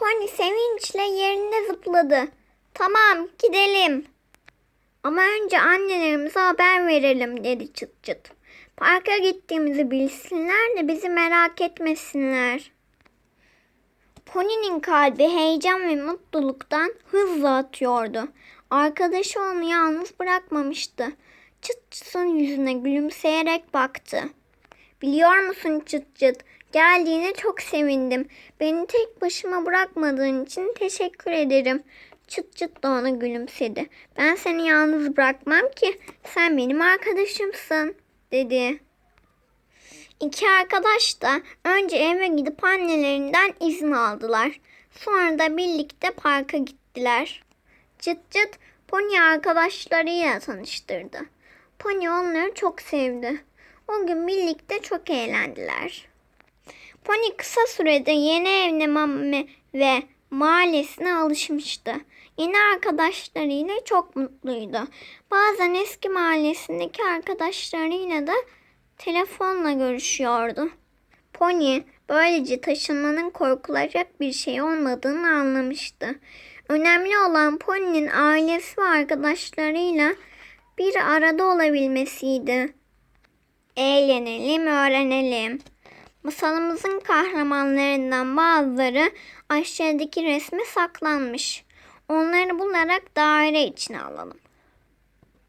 Pony sevinçle yerinde zıpladı. Tamam gidelim. Ama önce annelerimize haber verelim dedi çıt çıt. Parka gittiğimizi bilsinler de bizi merak etmesinler. Pony'nin kalbi heyecan ve mutluluktan hızla atıyordu. Arkadaşı onu yalnız bırakmamıştı. Çıt çıtın yüzüne gülümseyerek baktı. Biliyor musun çıt çıt? Geldiğine çok sevindim. Beni tek başıma bırakmadığın için teşekkür ederim. Çıt çıt da ona gülümsedi. Ben seni yalnız bırakmam ki. Sen benim arkadaşımsın dedi. İki arkadaş da önce eve gidip annelerinden izin aldılar. Sonra da birlikte parka gittiler. Çıt çıt Pony arkadaşlarıyla tanıştırdı. Pony onları çok sevdi. O gün birlikte çok eğlendiler. Pony kısa sürede yeni evine ve mahallesine alışmıştı. Yeni arkadaşlarıyla çok mutluydu. Bazen eski mahallesindeki arkadaşlarıyla da telefonla görüşüyordu. Pony böylece taşınmanın korkulacak bir şey olmadığını anlamıştı. Önemli olan Pony'nin ailesi ve arkadaşlarıyla bir arada olabilmesiydi. Eğlenelim, öğrenelim. Masalımızın kahramanlarından bazıları aşağıdaki resme saklanmış. Onları bularak daire içine alalım.